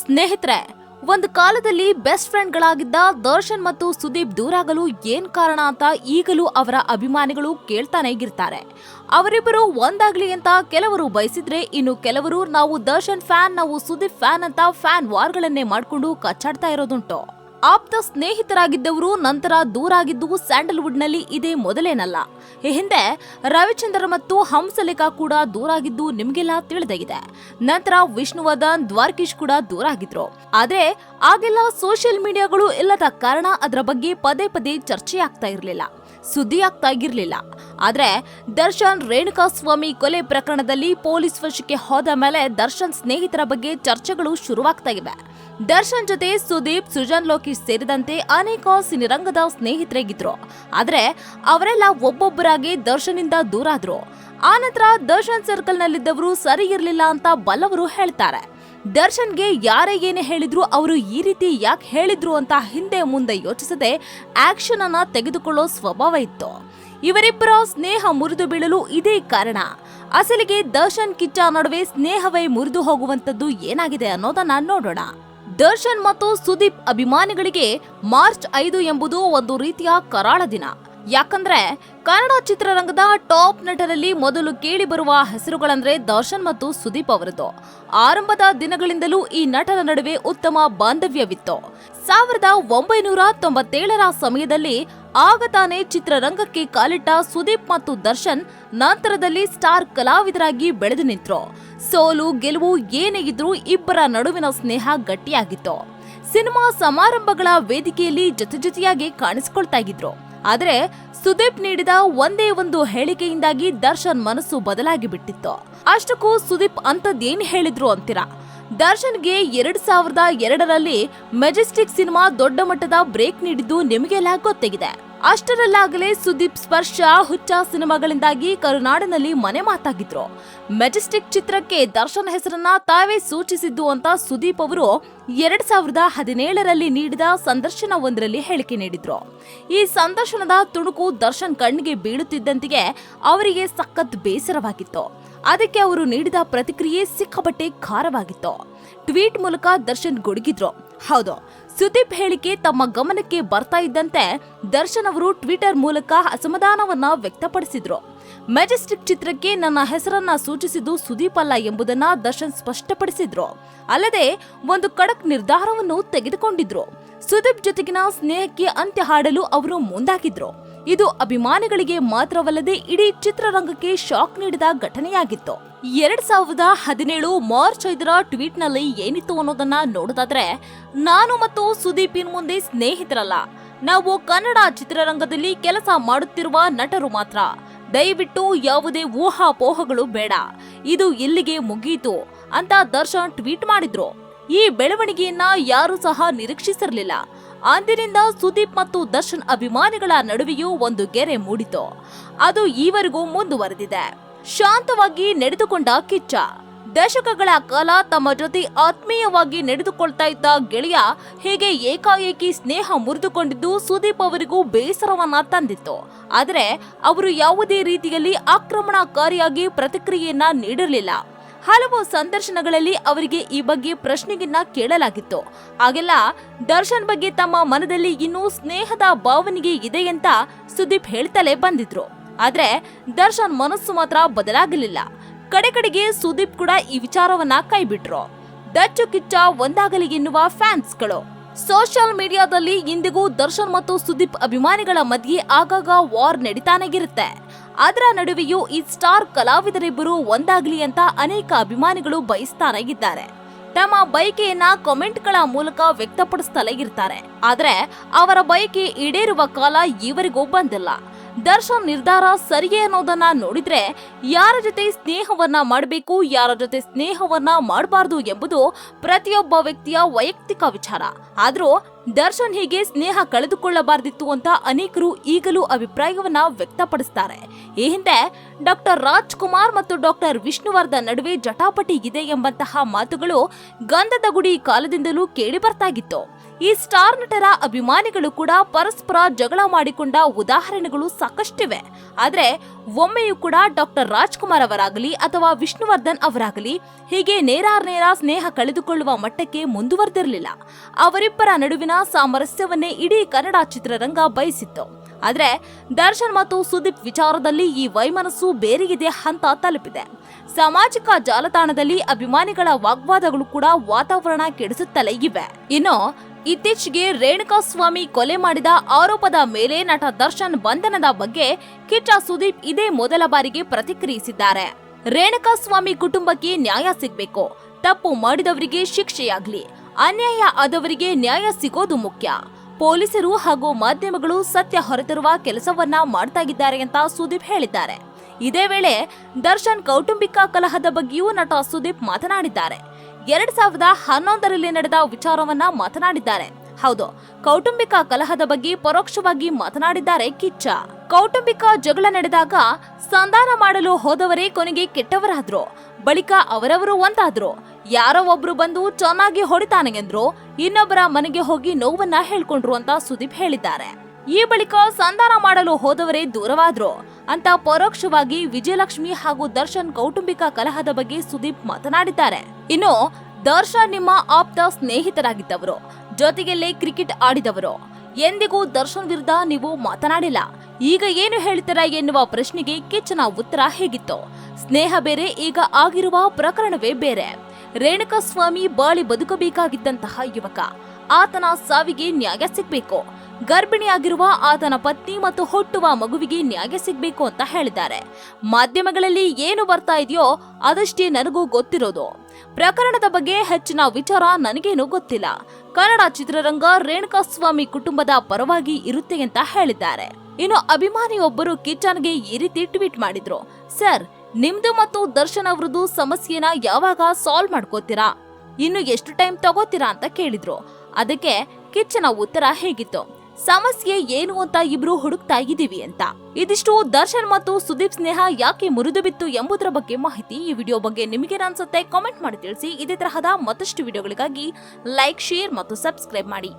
ಸ್ನೇಹಿತರೆ, ಒಂದು ಕಾಲದಲ್ಲಿ ಬೆಸ್ಟ್ ಫ್ರೆಂಡ್ಗಳಾಗಿದ್ದ ದರ್ಶನ್ ಮತ್ತು ಸುದೀಪ್ ದೂರಾಗಲು ಏನ್ ಕಾರಣ ಅಂತ ಈಗಲೂ ಅವರ ಅಭಿಮಾನಿಗಳು ಕೇಳ್ತಾನೆ ಇರ್ತಾರೆ. ಅವರಿಬ್ಬರು ಒಂದಾಗ್ಲಿ ಅಂತ ಕೆಲವರು ಬಯಸಿದ್ರೆ ಇನ್ನು ಕೆಲವರು ನಾವು ದರ್ಶನ್ ಫ್ಯಾನ್, ನಾವು ಸುದೀಪ್ ಫ್ಯಾನ್ ಅಂತ ಫ್ಯಾನ್ ವಾರ್ಗಳನ್ನೇ ಮಾಡಿಕೊಂಡು ಕಚ್ಚಾಡ್ತಾ ಇರೋದುಂಟು. ಆಪ್ತ ಸ್ನೇಹಿತರಾಗಿದ್ದವರು ನಂತರ ದೂರಾಗಿದ್ದು ಸ್ಯಾಂಡಲ್ವುಡ್ನಲ್ಲಿ ಇದೇ ಮೊದಲೇನಲ್ಲ. ಈ ಹಿಂದೆ ರವಿಚಂದ್ರ ಮತ್ತು ಹಂಸಲೇಖ ಕೂಡ ದೂರಾಗಿದ್ದು ನಿಮಗೆಲ್ಲ ತಿಳಿದಾಗಿದೆ ನಂತರ ವಿಷ್ಣುವರ್ಧನ್ ದ್ವಾರಕೀಶ್ ಕೂಡ ದೂರ ಆಗಿದ್ರು ಆದ್ರೆ ಆಗೆಲ್ಲ ಸೋಷಿಯಲ್ ಮೀಡಿಯಾಗಳು ಇಲ್ಲದ ಕಾರಣ ಅದರ ಬಗ್ಗೆ ಪದೇ ಪದೇ ಚರ್ಚೆ ಆಗ್ತಾ ಇರಲಿಲ್ಲ. ಸುದ್ದಿ ಇರಲಿಲ್ಲ. ಆದ್ರೆ ದರ್ಶನ್ ರೇಣುಕಾಸ್ವಾಮಿ ಕೊಲೆ ಪ್ರಕರಣದಲ್ಲಿ ಪೊಲೀಸ್ ವಶಕ್ಕೆ ಹೋದ ಮೇಲೆ ದರ್ಶನ್ ಸ್ನೇಹಿತರ ಬಗ್ಗೆ ಚರ್ಚೆಗಳು ಶುರುವಾಗ್ತಾ ಇವೆ. ದರ್ಶನ್ ಜೊತೆ ಸುದೀಪ್, ಸೃಜನ್ ಲೋಕೇಶ್ ಸೇರಿದಂತೆ ಅನೇಕ ಸಿನಿರಂಗದ ಸ್ನೇಹಿತರಾಗಿದ್ರು ಆದರೆ ಅವರೆಲ್ಲ ಒಬ್ಬೊಬ್ಬರಾಗಿ ದರ್ಶನಿಂದ ದೂರಾದ್ರು. ಆನಂತರ ದರ್ಶನ್ ಸರ್ಕಲ್ನಲ್ಲಿದ್ದವರು ಸರಿ ಇರಲಿಲ್ಲ ಅಂತ ಬಲ್ಲವರು ಹೇಳ್ತಾರೆ. ದರ್ಶನ್ಗೆ ಯಾರೇ ಏನೇ ಹೇಳಿದ್ರು ಅವರು ಈ ರೀತಿ ಯಾಕೆ ಹೇಳಿದ್ರು ಅಂತ ಹಿಂದೆ ಮುಂದೆ ಯೋಚಿಸದೆ ಆಕ್ಷನ್ ಅನ್ನ ತೆಗೆದುಕೊಳ್ಳೋ ಸ್ವಭಾವ ಇತ್ತು. ಇವರಿಬ್ಬರ ಸ್ನೇಹ ಮುರಿದು ಬೀಳಲು ಇದೇ ಕಾರಣ. ಅಸಲಿಗೆ ದರ್ಶನ್ ಕಿಚ್ಚ ನಡುವೆ ಸ್ನೇಹವೇ ಮುರಿದು ಹೋಗುವಂತದ್ದು ಏನಾಗಿದೆ ಅನ್ನೋದನ್ನ ನೋಡೋಣ. ದರ್ಶನ್ ಮತ್ತು ಸುದೀಪ್ ಅಭಿಮಾನಿಗಳಿಗೆ ಮಾರ್ಚ್ ಐದು ಎಂಬುದು ಒಂದು ರೀತಿಯ ಕರಾಳ ದಿನ. ಯಾಕಂದ್ರೆ ಕನ್ನಡ ಚಿತ್ರರಂಗದ ಟಾಪ್ ನಟರಲ್ಲಿ ಮೊದಲು ಕೇಳಿ ಬರುವ ಹೆಸರುಗಳಂದ್ರೆ ದರ್ಶನ್ ಮತ್ತು ಸುದೀಪ್ ಅವರದು. ಆರಂಭದ ದಿನಗಳಿಂದಲೂ ಈ ನಟರ ನಡುವೆ ಉತ್ತಮ ಬಾಂಧವ್ಯವಿತ್ತು. ಸಾವಿರದ ಒಂಬೈನೂರ ತೊಂಬತ್ತೇಳರ ಸಮಯದಲ್ಲಿ ಆಗ ತಾನೇ ಚಿತ್ರರಂಗಕ್ಕೆ ಕಾಲಿಟ್ಟ ಸುದೀಪ್ ಮತ್ತು ದರ್ಶನ್ ನಂತರದಲ್ಲಿ ಸ್ಟಾರ್ ಕಲಾವಿದರಾಗಿ ಬೆಳೆದು ನಿಂತರು. ಸೋಲು, ಗೆಲುವು ಏನೇ ಇದ್ರೂ ಇಬ್ಬರ ನಡುವಿನ ಸ್ನೇಹ ಗಟ್ಟಿಯಾಗಿತ್ತು. ಸಿನಿಮಾ ಸಮಾರಂಭಗಳ ವೇದಿಕೆಯಲ್ಲಿ ಜೊತೆ ಜೊತೆಯಾಗಿ ಕಾಣಿಸಿಕೊಳ್ತಾ ಇದ್ರು. ಆದ್ರೆ ಸುದೀಪ್ ನೀಡಿದ ಒಂದೇ ಒಂದು ಹೇಳಿಕೆಯಿಂದಾಗಿ ದರ್ಶನ್ ಮನಸ್ಸು ಬದಲಾಗಿ ಬಿಟ್ಟಿತ್ತು. ಅಷ್ಟಕ್ಕೂ ಸುದೀಪ್ ಅಂತದ್ದೇನ್ ಹೇಳಿದ್ರು ಅಂತೀರಾ? ದರ್ಶನ್ಗೆ ಎರಡ್ ಸಾವಿರದ ಎರಡರಲ್ಲಿ ಮೆಜೆಸ್ಟಿಕ್ ಸಿನಿಮಾ ದೊಡ್ಡ ಮಟ್ಟದ ಬ್ರೇಕ್ ನೀಡಿದ್ದು ನಿಮಗೆಲ್ಲ ಗೊತ್ತಾಗಿದೆ. ಅಷ್ಟರಲ್ಲಾಗಲೇ ಸುದೀಪ್ ಸ್ಪರ್ಶ ಹುಚ್ಚ ಸಿನಿಮಾಗಳಿಂದಾಗಿ ಕರುನಾಡಿನಲ್ಲಿ ಮನೆ ಮಾತಾಗಿದ್ರು. ಮೆಜೆಸ್ಟಿಕ್ ಚಿತ್ರಕ್ಕೆ ದರ್ಶನ್ ಹೆಸರನ್ನ ತಾವೇ ಸೂಚಿಸಿದ್ದು ಅಂತ ಸುದೀಪ್ ಅವರು ಎರಡ್ ಸಾವಿರದ ಹದಿನೇಳರಲ್ಲಿ ನೀಡಿದ ಸಂದರ್ಶನವೊಂದರಲ್ಲಿ ಹೇಳಿಕೆ ನೀಡಿದ್ರು. ಈ ಸಂದರ್ಶನದ ತುಣುಕು ದರ್ಶನ್ ಕಣ್ಣಿಗೆ ಬೀಳುತ್ತಿದ್ದಂತೆಯೇ ಅವರಿಗೆ ಸಖತ್ ಬೇಸರವಾಗಿತ್ತು. ಅದಕ್ಕೆ ಅವರು ನೀಡಿದ ಪ್ರತಿಕ್ರಿಯೆ ಸಿಕ್ಕಾಪಟ್ಟೆ ಖಾರವಾಗಿತ್ತು. ಟ್ವೀಟ್ ಮೂಲಕ ದರ್ಶನ್ ಗುಡುಗಿದ್ರು. ಹೌದು, ಸುದೀಪ್ ಹೇಳಿಕೆ ತಮ್ಮ ಗಮನಕ್ಕೆ ಬರ್ತಾ ಇದ್ದಂತೆ ದರ್ಶನ್ ಅವರು ಟ್ವಿಟರ್ ಮೂಲಕ ಅಸಮಾಧಾನವನ್ನ ವ್ಯಕ್ತಪಡಿಸಿದ್ರು. ಮೆಜೆಸ್ಟಿಕ್ ಚಿತ್ರಕ್ಕೆ ನನ್ನ ಹೆಸರನ್ನ ಸೂಚಿಸಿದ್ದು ಸುದೀಪ್ ಅಲ್ಲ ಎಂಬುದನ್ನ ದರ್ಶನ್ ಸ್ಪಷ್ಟಪಡಿಸಿದ್ರು. ಅಲ್ಲದೆ ಒಂದು ಕಡಕ್ ನಿರ್ಧಾರವನ್ನು ತೆಗೆದುಕೊಂಡಿದ್ರು. ಸುದೀಪ್ ಜೊತೆಗಿನ ಸ್ನೇಹಕ್ಕೆ ಅಂತ್ಯ ಹಾಡಲು ಅವರು ಮುಂದಾಗಿದ್ರು. ಇದು ಅಭಿಮಾನಿಗಳಿಗೆ ಮಾತ್ರವಲ್ಲದೆ ಇಡೀ ಚಿತ್ರರಂಗಕ್ಕೆ ಶಾಕ್ ನೀಡಿದ ಘಟನೆಯಾಗಿತ್ತು. ಎರಡ್ ಸಾವಿರದ ಹದಿನೇಳು ಮಾರ್ಚ್ ಐದರ ಟ್ವೀಟ್ನಲ್ಲಿ ಏನಿತ್ತು ಅನ್ನೋದನ್ನ ನೋಡೋದಾದ್ರೆ, ನಾನು ಮತ್ತು ಸುದೀಪ್ ಇನ್ ಮುಂದೆ ಸ್ನೇಹಿತರಲ್ಲ. ನಾವು ಕನ್ನಡ ಚಿತ್ರರಂಗದಲ್ಲಿ ಕೆಲಸ ಮಾಡುತ್ತಿರುವ ನಟರು ಮಾತ್ರ. ದಯವಿಟ್ಟು ಯಾವುದೇ ಊಹಾಪೋಹಗಳು ಬೇಡ. ಇದು ಇಲ್ಲಿಗೆ ಮುಗಿಯಿತು ಅಂತ ದರ್ಶನ್ ಟ್ವೀಟ್ ಮಾಡಿದ್ರು. ಈ ಬೆಳವಣಿಗೆಯನ್ನ ಯಾರು ಸಹ ನಿರೀಕ್ಷಿಸಿರಲಿಲ್ಲ. ಅಂದಿನಿಂದ ಸುದೀಪ್ ಮತ್ತು ದರ್ಶನ್ ಅಭಿಮಾನಿಗಳ ನಡುವೆಯೂ ಒಂದು ಗೆರೆ ಮೂಡಿತು. ಅದು ಈವರೆಗೂ ಮುಂದುವರೆದಿದೆ. ಶಾಂತವಾಗಿ ನಡೆದುಕೊಂಡ ಕಿಚ್ಚ. ದಶಕಗಳ ಕಾಲ ತಮ್ಮ ಜೊತೆ ಆತ್ಮೀಯವಾಗಿ ನಡೆದುಕೊಳ್ತಾ ಇದ್ದ ಗೆಳೆಯ ಹೀಗೆ ಏಕಾಏಕಿ ಸ್ನೇಹ ಮುರಿದುಕೊಂಡಿದ್ದು ಸುದೀಪ್ ಅವರಿಗೂ ಬೇಸರವನ್ನ ತಂದಿತ್ತು. ಆದರೆ ಅವರು ಯಾವುದೇ ರೀತಿಯಲ್ಲಿ ಆಕ್ರಮಣಕಾರಿಯಾಗಿ ಪ್ರತಿಕ್ರಿಯೆಯನ್ನ ನೀಡಿರಲಿಲ್ಲ ಹಲವು ಸಂದರ್ಶನಗಳಲ್ಲಿ ಅವರಿಗೆ ಈ ಬಗ್ಗೆ ಪ್ರಶ್ನೆಗಿನ್ನ ಕೇಳಲಾಗಿತ್ತು. ಆಗೆಲ್ಲ ದರ್ಶನ್ ಬಗ್ಗೆ ತಮ್ಮ ಮನದಲ್ಲಿ ಇನ್ನೂ ಸ್ನೇಹದ ಭಾವನೆಗೆ ಇದೆ ಅಂತ ಸುದೀಪ್ ಹೇಳ್ತಲೇ ಬಂದಿದ್ರು. ಆದ್ರೆ ದರ್ಶನ್ ಮನಸ್ಸು ಮಾತ್ರ ಬದಲಾಗಲಿಲ್ಲ. ಕಡೆ ಕಡೆಗೆ ಸುದೀಪ್ ಕೂಡ ಈ ವಿಚಾರವನ್ನ ಕೈಬಿಟ್ರು. ದಚ್ಚು ಕಿಚ್ಚ ಒಂದಾಗಲಿ ಎನ್ನುವ ಫ್ಯಾನ್ಸ್ಗಳು. ಸೋಷಿಯಲ್ ಮೀಡಿಯಾದಲ್ಲಿ ಇಂದಿಗೂ ದರ್ಶನ್ ಮತ್ತು ಸುದೀಪ್ ಅಭಿಮಾನಿಗಳ ಮಧ್ಯೆ ಆಗಾಗ ವಾರ್ ನಡೀತಾನೆ ಇರುತ್ತೆ. ಅದರ ನಡುವೆಯೂ ಈ ಸ್ಟಾರ್ ಕಲಾವಿದರಿಬ್ಬರು ಒಂದಾಗ್ಲಿ ಅಂತ ಅನೇಕ ಅಭಿಮಾನಿಗಳು ಬಯಸ್ತಾನೆ ಇದ್ದಾರೆ ತಮ್ಮ ಬಯಕೆಯನ್ನ ಕಾಮೆಂಟ್ಗಳ ಮೂಲಕ ವ್ಯಕ್ತಪಡಿಸ್ತಲೇ ಇರ್ತಾರೆ. ಆದರೆ ಅವರ ಬಯಕೆ ಈಡೇರುವ ಕಾಲ ಈವರೆಗೂ ಬಂದಿಲ್ಲ. ದರ್ಶನ್ ನಿರ್ಧಾರ ಸರಿಯೇ ಅನ್ನೋದನ್ನ ನೋಡಿದ್ರೆ ಯಾರ ಜೊತೆ ಸ್ನೇಹವನ್ನ ಮಾಡಬೇಕು, ಯಾರ ಜೊತೆ ಸ್ನೇಹವನ್ನ ಮಾಡಬಾರ್ದು ಎಂಬುದು ಪ್ರತಿಯೊಬ್ಬ ವ್ಯಕ್ತಿಯ ವೈಯಕ್ತಿಕ ವಿಚಾರ. ಆದರೂ ದರ್ಶನ್ ಹೀಗೆ ಸ್ನೇಹ ಕಳೆದುಕೊಳ್ಳಬಾರ್ದಿತ್ತು ಅಂತ ಅನೇಕರು ಈಗಲೂ ಅಭಿಪ್ರಾಯವನ್ನ ವ್ಯಕ್ತಪಡಿಸ್ತಾರೆ. ಈ ಹಿಂದೆ ಡಾಕ್ಟರ್ ರಾಜ್ಕುಮಾರ್ ಮತ್ತು ಡಾಕ್ಟರ್ ವಿಷ್ಣುವರ್ಧನ್ ನಡುವೆ ಜಟಾಪಟಿ ಇದೆ ಎಂಬಂತಹ ಮಾತುಗಳು ಗಂಧದ ಗುಡಿ ಕಾಲದಿಂದಲೂ ಕೇಳಿ ಬರ್ತಾಗಿತ್ತು. ಈ ಸ್ಟಾರ್ ನಟರ ಅಭಿಮಾನಿಗಳು ಕೂಡ ಪರಸ್ಪರ ಜಗಳ ಮಾಡಿಕೊಂಡ ಉದಾಹರಣೆಗಳು ಸಾಕಷ್ಟಿವೆ. ಆದರೆ ಒಮ್ಮೆಯೂ ಕೂಡ ಡಾಕ್ಟರ್ ರಾಜ್ಕುಮಾರ್ ಅವರಾಗಲಿ ಅಥವಾ ವಿಷ್ಣುವರ್ಧನ್ ಅವರಾಗಲಿ ಹೀಗೆ ನೇರಾರ್ನೇರ ಸ್ನೇಹ ಕಳೆದುಕೊಳ್ಳುವ ಮಟ್ಟಕ್ಕೆ ಮುಂದುವರೆದಿರಲಿಲ್ಲ. ಅವರಿಬ್ಬರ ನಡುವಿನ ಸಾಮರಸ್ಯವನ್ನೇ ಇಡೀ ಕನ್ನಡ ಚಿತ್ರರಂಗ ಬಯಸಿತ್ತು. ಆದರೆ ದರ್ಶನ್ ಮತ್ತು ಸುದೀಪ್ ವಿಚಾರದಲ್ಲಿ ಈ ವೈಮನಸ್ಸು ಬೇರೆಯಿದೆ ಹಂತ ತಲುಪಿದೆ. ಸಾಮಾಜಿಕ ಜಾಲತಾಣದಲ್ಲಿ ಅಭಿಮಾನಿಗಳ ವಾಗ್ವಾದಗಳು ಕೂಡ ವಾತಾವರಣ ಕೆಡಿಸುತ್ತಲೇ ಇವೆ. ಇನ್ನು ಇತ್ತೀಚೆಗೆ ರೇಣುಕಾಸ್ವಾಮಿ ಕೊಲೆ ಮಾಡಿದ ಆರೋಪದ ಮೇಲೆ ನಟ ದರ್ಶನ್ ಬಂಧನದ ಬಗ್ಗೆ ಕಿಚ್ಚ ಸುದೀಪ್ ಇದೇ ಮೊದಲ ಬಾರಿಗೆ ಪ್ರತಿಕ್ರಿಯಿಸಿದ್ದಾರೆ. ರೇಣುಕಾಸ್ವಾಮಿ ಕುಟುಂಬಕ್ಕೆ ನ್ಯಾಯ ಸಿಗಬೇಕು. ತಪ್ಪು ಮಾಡಿದವರಿಗೆ ಶಿಕ್ಷೆಯಾಗ್ಲಿ. ಅನ್ಯಾಯ ಆದವರಿಗೆ ನ್ಯಾಯ ಸಿಗೋದು ಮುಖ್ಯ. ಪೊಲೀಸರು ಹಾಗೂ ಮಾಧ್ಯಮಗಳು ಸತ್ಯ ಹೊರತರುವ ಕೆಲಸವನ್ನ ಮಾಡ್ತಾ ಇದ್ದಾರೆ ಅಂತ ಸುದೀಪ್ ಹೇಳಿದ್ದಾರೆ. ಇದೇ ವೇಳೆ ದರ್ಶನ್ ಕೌಟುಂಬಿಕ ಕಲಹದ ಬಗ್ಗೆಯೂ ನಟ ಸುದೀಪ್ ಮಾತನಾಡಿದ್ದಾರೆ. ಎರಡ್ ಸಾವಿರದ ಹನ್ನೊಂದರಲ್ಲಿ ನಡೆದ ವಿಚಾರವನ್ನ ಮಾತನಾಡಿದ್ದಾರೆ. ಹೌದು, ಕೌಟುಂಬಿಕ ಕಲಹದ ಬಗ್ಗೆ ಪರೋಕ್ಷವಾಗಿ ಮಾತನಾಡಿದ್ದಾರೆ ಕಿಚ್ಚ. ಕೌಟುಂಬಿಕ ಜಗಳ ನಡೆದಾಗ ಸಂಧಾನ ಮಾಡಲು ಹೋದವರೇ ಕೊನೆಗೆ ಕೆಟ್ಟವರಾದ್ರು, ಬಳಿಕ ಅವರವರು ಒಂದಾದ್ರು. ಯಾರೋ ಒಬ್ರು ಬಂದು ಚೆನ್ನಾಗಿ ಹೊಡಿತಾನೆ ಎಂದ್ರು, ಇನ್ನೊಬ್ಬರ ಮನೆಗೆ ಹೋಗಿ ನೋವನ್ನ ಹೇಳ್ಕೊಂಡ್ರು ಅಂತ ಸುದೀಪ್ ಹೇಳಿದ್ದಾರೆ. ಈ ಬಳಿಕ ಸಂಧಾನ ಮಾಡಲು ಹೋದವರೇ ದೂರವಾದ್ರು. ಅಂತ ಪರೋಕ್ಷವಾಗಿ ವಿಜಯಲಕ್ಷ್ಮಿ ಹಾಗೂ ದರ್ಶನ್ ಕೌಟುಂಬಿಕ ಕಲಹದ ಬಗ್ಗೆ ಸುದೀಪ್ ಮಾತನಾಡಿದ್ದಾರೆ. ಇನ್ನು ದರ್ಶನ್ ನಿಮ್ಮ ಆಪ್ತ ಸ್ನೇಹಿತರಾಗಿದ್ದವರು. ಜೊತೆಗೆಲ್ಲೇ ಕ್ರಿಕೆಟ್ ಆಡಿದವರು. ಎಂದಿಗೂ ದರ್ಶನ್ ವಿರುದ್ಧ ನೀವು ಮಾತನಾಡಿಲ್ಲ. ಈಗ ಏನು ಹೇಳ್ತೀರಾ ಎನ್ನುವ ಪ್ರಶ್ನೆಗೆ ಕಿಚ್ಚನ ಉತ್ತರ ಹೇಗಿತ್ತು? ಸ್ನೇಹ ಬೇರೆ, ಈಗ ಆಗಿರುವ ಪ್ರಕರಣವೇ ಬೇರೆ. ರೇಣುಕಸ್ವಾಮಿ ಬಾಳಿ ಬದುಕಬೇಕಾಗಿದ್ದಂತಹ ಯುವಕ. ಆತನ ಸಾವಿಗೆ ನ್ಯಾಯ ಸಿಗ್ಬೇಕು. ಗರ್ಭಿಣಿಯಾಗಿರುವ ಆತನ ಪತ್ನಿ ಮತ್ತು ಹುಟ್ಟುವ ಮಗುವಿಗೆ ನ್ಯಾಯ ಸಿಗಬೇಕು ಅಂತ ಹೇಳಿದ್ದಾರೆ. ಮಾಧ್ಯಮಗಳಲ್ಲಿ ಏನು ಬರ್ತಾ ಇದೆಯೋ ಅದಷ್ಟೇ ನನಗೂ ಗೊತ್ತಿರೋದು. ಪ್ರಕರಣದ ಬಗ್ಗೆ ಹೆಚ್ಚಿನ ವಿಚಾರ ನನಗೇನು ಗೊತ್ತಿಲ್ಲ. ಕನ್ನಡ ಚಿತ್ರರಂಗ ರೇಣುಕಾಸ್ವಾಮಿ ಕುಟುಂಬದ ಪರವಾಗಿ ಇರುತ್ತೆ ಅಂತ ಹೇಳಿದ್ದಾರೆ. ಇನ್ನು ಅಭಿಮಾನಿಯೊಬ್ಬರು ಕಿಚನ್ಗೆ ಈ ರೀತಿ ಟ್ವೀಟ್ ಮಾಡಿದ್ರು. ಸರ್, ನಿಮ್ದು ಮತ್ತು ದರ್ಶನ್ ಅವರದು ಸಮಸ್ಯೆನ ಯಾವಾಗ ಸಾಲ್ವ್ ಮಾಡ್ಕೋತೀರಾ? ಇನ್ನು ಎಷ್ಟು ಟೈಮ್ ತಗೋತೀರಾ? ಅಂತ ಕೇಳಿದ್ರು. ಅದಕ್ಕೆ ಕಿಚ್ಚನ ಉತ್ತರ ಹೇಗಿತ್ತು. ಸಮಸ್ಯೆ ಏನು ಅಂತ ಇಬ್ರು ಹುಡುಕ್ತಾ ಇದ್ದೀವಿ ಅಂತ. ಇದಿಷ್ಟು ದರ್ಶನ್ ಮತ್ತು ಸುದೀಪ್ ಸ್ನೇಹ ಯಾಕೆ ಮುರಿದು ಬಿತ್ತು ಎಂಬುದರ ಬಗ್ಗೆ ಮಾಹಿತಿ ಈ ವಿಡಿಯೋ ಬಗ್ಗೆ ನಿಮಗೆ ಅನ್ಸುತ್ತೆ ಕಾಮೆಂಟ್ ಮಾಡಿ ತಿಳಿಸಿ. ಇದೇ ತರಹದ ಮತ್ತಷ್ಟು ವಿಡಿಯೋಗಳಿಗಾಗಿ ಲೈಕ್ ಶೇರ್ ಮತ್ತು ಸಬ್ಸ್ಕ್ರೈಬ್ ಮಾಡಿ.